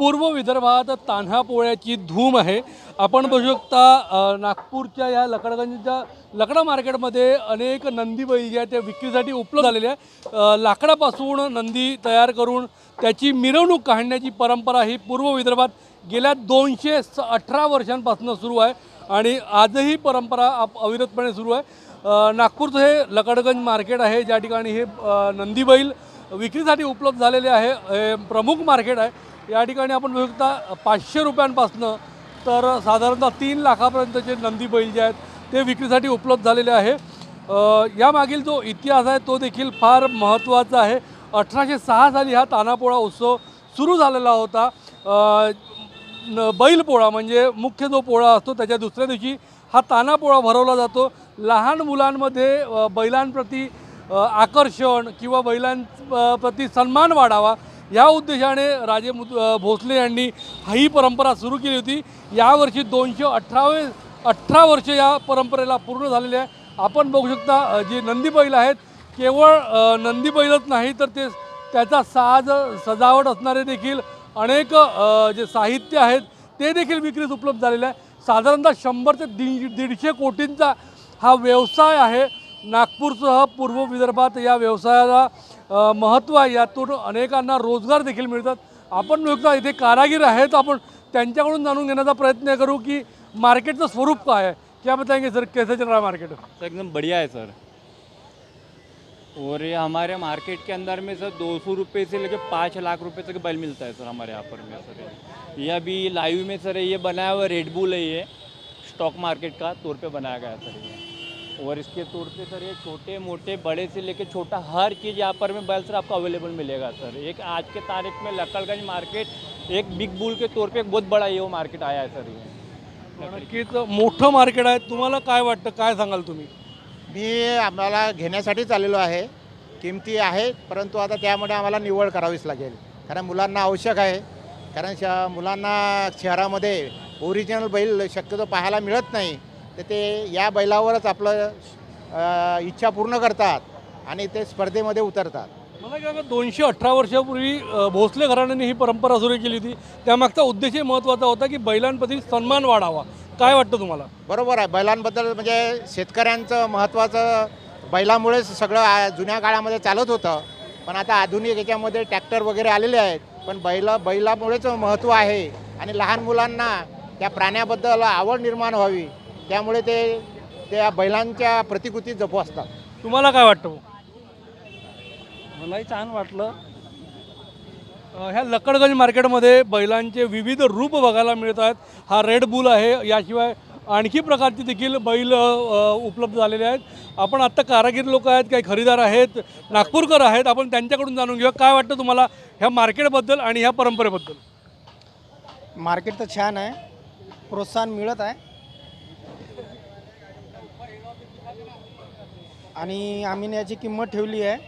पूर्व विदर्भात तान्हा पोळ्याची धूम आहे. आपण बघू शकता नागपूरच्या या लकडगंजच्या लकडा मार्केटमध्ये अनेक नंदी बैल ज्या आहेत त्या विक्रीसाठी उपलब्ध झालेल्या आहे लाकडापासून नंदी तयार करून त्याची मिरवणूक काढण्याची परंपरा ही पूर्व विदर्भात गेल्या दोनशे स अठरा वर्षांपासून सुरू आहे आणि आजही परंपरा आप अविरतपणे सुरू आहे. नागपूरचं हे लकडगंज मार्केट आहे ज्या ठिकाणी हे नंदी बैल विक्रीसाठी उपलब्ध झालेले आहे. हे प्रमुख मार्केट आहे. या ठिकाणी आपण बघू शकता पाचशे रुपयांपासनं तर साधारणतः तीन लाखापर्यंतचे नंदी बैल जे आहेत ते विक्रीसाठी उपलब्ध झालेले आहे. यामागील जो इतिहास आहे तो देखील फार महत्त्वाचा आहे. अठराशे सहा साली हा तानापोळा उत्सव सुरू झालेला होता. न बैल पोळा म्हणजे मुख्य जो पोळा असतो त्याच्या दुसऱ्या दिवशी हा तानापोळा भरवला जातो. लहान मुलांमध्ये बैलांप्रती आकर्षण किंवा बैलांप्रती सन्मान वाढावा या उद्देशाने राजे मुद भोसले यांनी ही परंपरा सुरू केली होती. यावर्षी दोनशे अठरावे अठरा वर्ष या परंपरेला पूर्ण झालेले आहे. आपण बघू शकता जी जे नंदी बैल आहेत केवळ नंदी बैलच नाही तर ते त्याचा साज सजावट असणारे देखील अनेक जे साहित्य आहेत ते देखील विक्रीस उपलब्ध झालेलं आहे. साधारणतः शंभर ते दीड दीडशे कोटींचा हा व्यवसाय आहे. नागपूरसह पूर्व विदर्भात या व्यवसायाला महत्त्व आहे. यातून अनेकांना रोजगार देखील मिळतात. आपण नुकता इथे कारागीर आहेत. आपण त्यांच्याकडून जाणून घेण्याचा प्रयत्न करू की मार्केटचं स्वरूप काय आहे. क्या बताएंगे सर. कैसे चल रहा है मार्केट. सर एकदम बढ़िया है सर. और ये हमारे मार्केट के अंदर में सर दो सौ रुपये से लेकर पाँच लाख रुपए तक बैल मिलता है सर हमारे यहाँ पर में सर. ये अभी लाइव में सर ये बनाया हुआ रेड बुल है ये. स्टॉक मार्केट का तौर पे बनाया गया है सर ये. और इसके तौर पे सर ये छोटे मोटे बड़े से लेकर छोटा हर चीज़ यहाँ पर में बैल सर आपको अवेलेबल मिलेगा सर। एक आज के तारीख में लक्कड़गंज मार्केट एक बिग बुल के तौर पे एक बहुत बड़ा ये वो मार्केट आया है सर ये। नक्कीच मोठं मार्केट आहे. तुम्हाला काय वाटतं? काय सांगाल तुम्ही? मी आम्हाला घेण्यासाठीच आलेलो आहे. किमती आहे परंतु आता त्यामध्ये आम्हाला निवड करावीच लागेल. कारण मुलांना आवश्यक आहे. कारण श मुलांना शहरामध्ये ओरिजिनल बैल शक्यतो पाहायला मिळत नाही. तर ते या बैलावरच आपलं इच्छा पूर्ण करतात आणि ते स्पर्धेमध्ये उतरतात. मला काय दोनशे अठरा वर्षापूर्वी भोसले घराण्याने ही परंपरा सुरू केली होती. त्यामागचा उद्देशही महत्त्वाचा होता की बैलांप्रती सन्मान वाढावा. काय वाटतं तुम्हाला? बरोबर आहे. बैलांबद्दल म्हणजे शेतकऱ्यांचं महत्त्वाचं बैलामुळेच सगळं जुन्या काळामध्ये चालत होतं. पण आता आधुनिक याच्यामध्ये ट्रॅक्टर वगैरे आलेले आहेत. पण बैला बैलामुळेच महत्त्व आहे. आणि लहान मुलांना त्या प्राण्याबद्दल आवड निर्माण व्हावी. त्यामुळे ते त्या बैलांच्या प्रतिकृती जपू तुम्हाला काय वाटतं? मलाही छान वाटलं. अ, ह्या लकडगंज मार्केटमध्ये बैलांचे विविध रूप बघायला मिळत आहेत. हा रेड बुल आहे याशिवाय आणखी प्रकारचे देखील बैल अ, उपलब्ध झालेले आहेत. आपण आत्ता कारागीर लोक आहेत काही खरेदीदार आहेत नागपूरकर आहेत. आपण त्यांच्याकडून जाणून घेऊया. काय वाटतं तुम्हाला ह्या मार्केटबद्दल आणि ह्या परंपरेबद्दल? मार्केट तर छान आहे. प्रोत्साहन मिळत आहे. आणि आम्ही याची किंमत ठेवली आहे.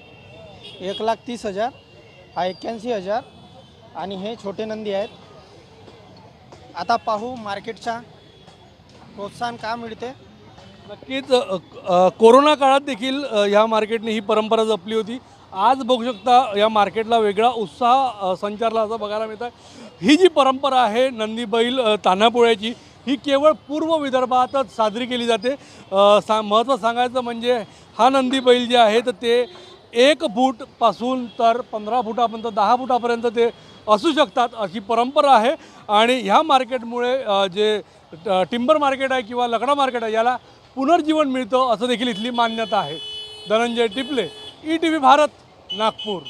एक लाख तीस हजार हा एक्क्याऐंशी हजार आणि हे छोटे नंदी आहेत. आता पाहू मार्केटच्या प्रोत्साहन का मिळते. नक्कीच कोरोना काळात देखील ह्या मार्केटने ही परंपरा जपली होती. आज बघू शकता या मार्केटला वेगळा उत्साह संचारला असं बघायला मिळतं ही जी परंपरा आहे नंदी बैल तान्हापोळ्याची ही केवळ पूर्व विदर्भातच साजरी केली जाते. सा महत्त्व सांगायचं म्हणजे हा नंदी बैल जे आहे तर ते एक फूटपासून तर पंधरा फुटापर्यंत दहा फुटापर्यंत ते असू शकतात अशी परंपरा आहे. आणि ह्या मार्केटमुळे जे ट- टिंबर मार्केट आहे किंवा लकडा मार्केट आहे याला पुनर्जीवन मिळतं असं देखील इथली मान्यता आहे. Dhananjay Tiple E T V Bharat Nagpur.